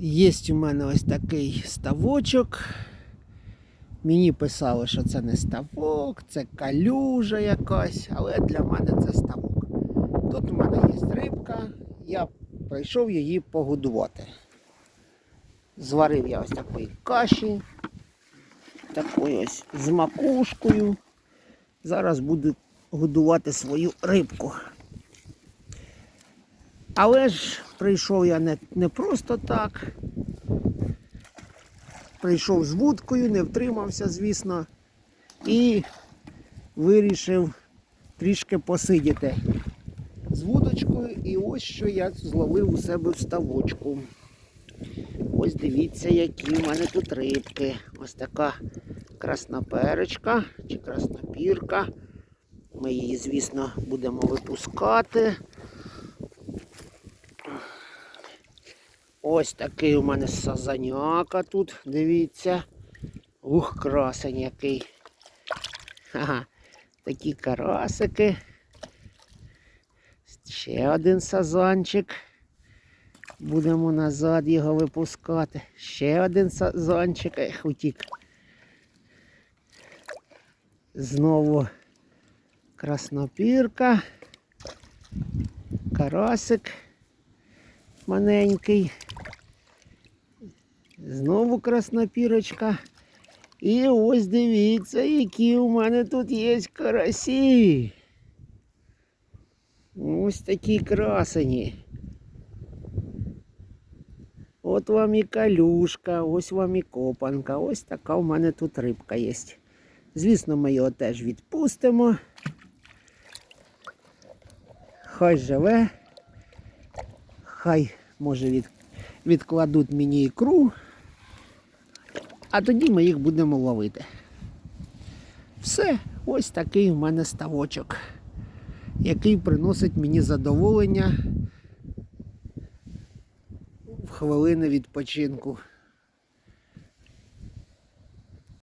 Є у мене ось такий ставочок. Мені писали, що це не ставок, це калюжа якась, але для мене це ставок. Тут у мене є рибка, я прийшов її погодувати. Зварив я ось такої каші, такою ось з макушкою. Зараз буду годувати свою рибку. Але ж прийшов я не, не просто так. Прийшов з вудкою, не втримався, звісно, і вирішив трішки посидіти з вудочкою. І ось що я зловив у себе в ставочку. Ось дивіться, які в мене тут рибки. Ось така красноперечка чи краснопірка. Ми її, звісно, будемо випускати. Ось такий у мене сазаняка тут, дивіться. Ух, красень який. Ага, такі карасики. Ще один сазанчик. Будемо назад його випускати. Ще один сазанчик. Ех, утік. Знову краснопірка. Карасик маленький. Знову краснопірочка. І ось дивіться, які у мене тут є карасі. Ось такі красені. От вам і калюшка, ось вам і копанка. Ось така у мене тут рибка є. Звісно, ми його теж відпустимо. Хай живе. Хай, може, від, відкладуть мені ікру. А тоді ми їх будемо ловити. Все, ось такий в мене ставочок, який приносить мені задоволення в хвилини відпочинку.